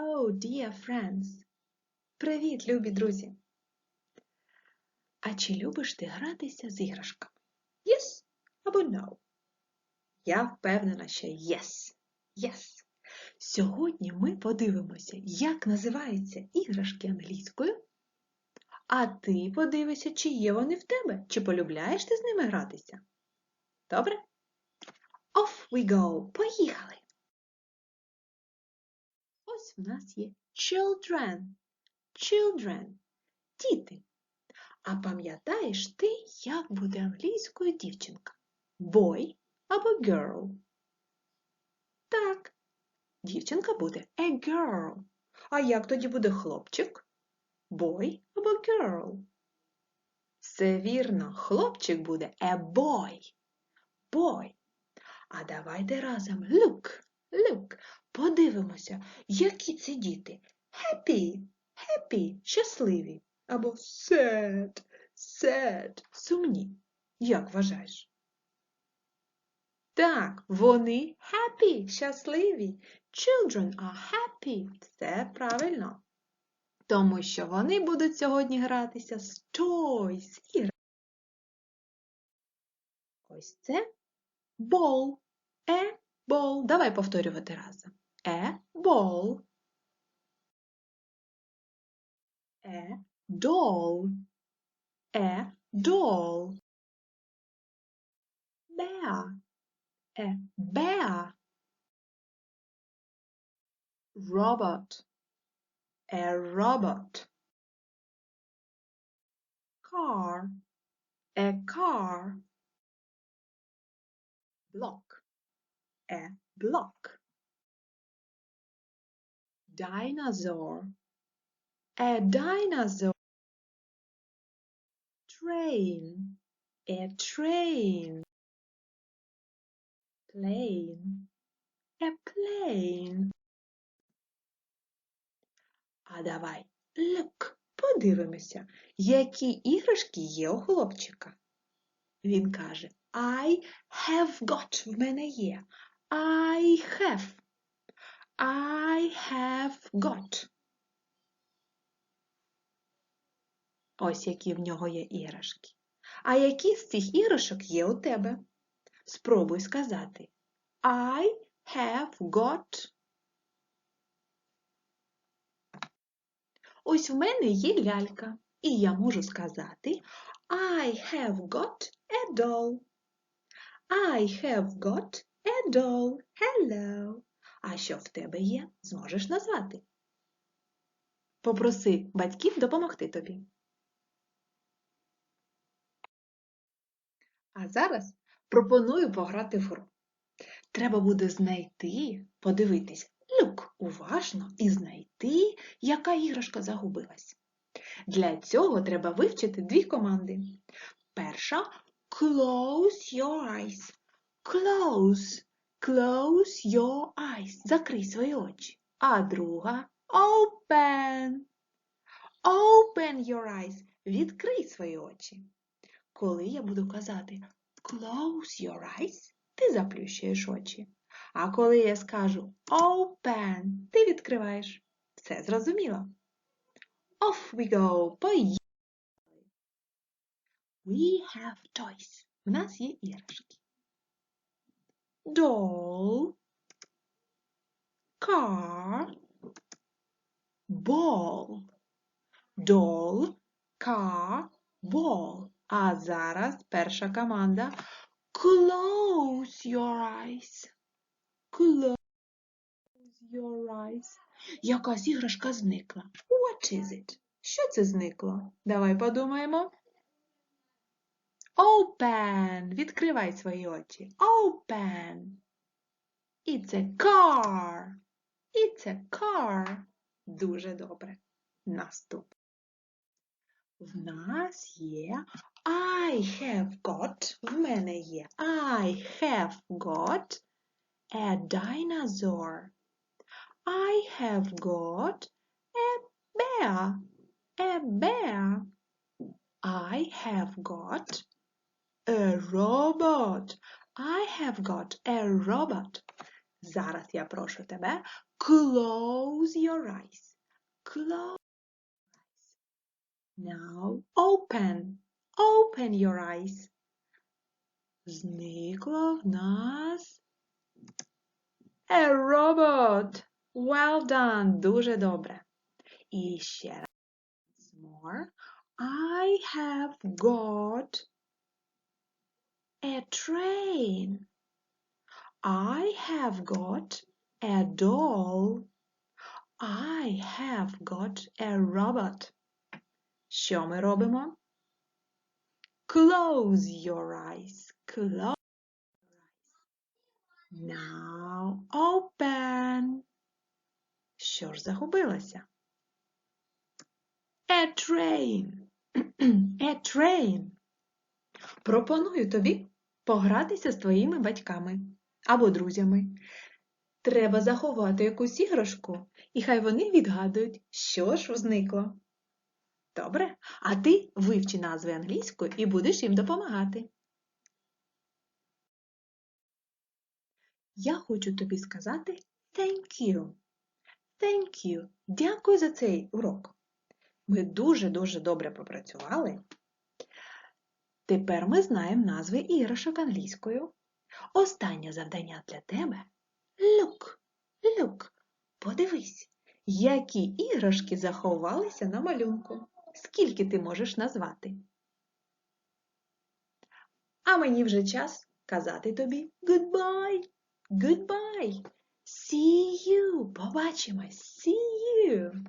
Oh, dear friends! Привіт, любі друзі! А чи любиш ти гратися з іграшками? Yes або no? Я впевнена, що yes. Yes. Сьогодні ми подивимося, як називаються іграшки англійською. А ти подивися, чи є вони в тебе, чи полюбляєш ти з ними гратися. Добре? Off we go! Поїхали! В нас є children. Children. Діти. А пам'ятаєш ти, як буде англійською дівчинка? Boy або girl? Так. Дівчинка буде a girl. А як тоді буде хлопчик? Boy або girl? Все вірно, хлопчик буде a boy. Boy. А давайте разом look, look. Подивимося, які ці діти. Happy, happy, щасливі. Або sad, sad, сумні. Як вважаєш? Так, вони happy, щасливі. Children are happy. Це правильно. Тому що вони будуть сьогодні гратися з toys. іграшками. Ось це ball. A ball. Давай повторювати разом. A ball. A doll. A doll. Bear. A bear. Robot. A robot. Car. A car. Block. A block. Dinosaur. A dinosaur. Train. A train. Plane. A plane. А давай, look, подивимося, які іграшки є у хлопчика. Він каже I have got в мене є. I have. I have got. Ось які в нього є іграшки. А які з цих іграшок є у тебе? Спробуй сказати. I have got. Ось в мене є лялька. І я можу сказати I have got a doll. I have got a doll. Hello. Що в тебе є? Зможеш назвати. Попроси батьків допомогти тобі. А зараз пропоную пограти в гру. Треба буде знайти, подивитись, люк уважно і знайти, яка іграшка загубилась. Для цього треба вивчити дві команди. Перша close your eyes. Close. Close your eyes. Закрий свої очі. А друга open. Open your eyes. Відкрий свої очі. Коли я буду казати close your eyes, ти заплющуєш очі. А коли я скажу open, ти відкриваєш. Все зрозуміло? Off we go. Поїхали. We have toys. У нас є іграшки. Doll, car, ball. Doll, car, ball. А зараз перша команда. Close your eyes. Close your eyes. Якась іграшка зникла. What is it? Що це зникло? Давай подумаємо. Open. Відкривай свої очі. Open. It's a car. It's a car. Дуже добре. Наступ. В нас є I have got. В мене є I have got a dinosaur. I have got a bear. A bear. I have got a robot. I have got a robot. Зараз я прошу тебе close your eyes. Close. Now open. Open your eyes. Зникло в нас a robot. Well done. Дуже добре. І ще раз. More. I have got a train. I have got a doll. I have got a robot. Що ми робимо? Close your eyes. Close your eyes. Now open. Що ж загубилося? A train. A train. Пропоную тобі погратися з твоїми батьками або друзями. Треба заховати якусь іграшку, і хай вони відгадують, що ж зникло. Добре? А ти вивчи назви англійською і будеш їм допомагати. Я хочу тобі сказати thank you. Thank you. Дякую за цей урок. Ми дуже-дуже добре попрацювали. Тепер ми знаємо назви іграшок англійською. Останнє завдання для тебе. Look, look, подивись, які іграшки заховалися на малюнку. Скільки ти можеш назвати? А мені вже час казати тобі goodbye, goodbye. See you. Побачимось. See you.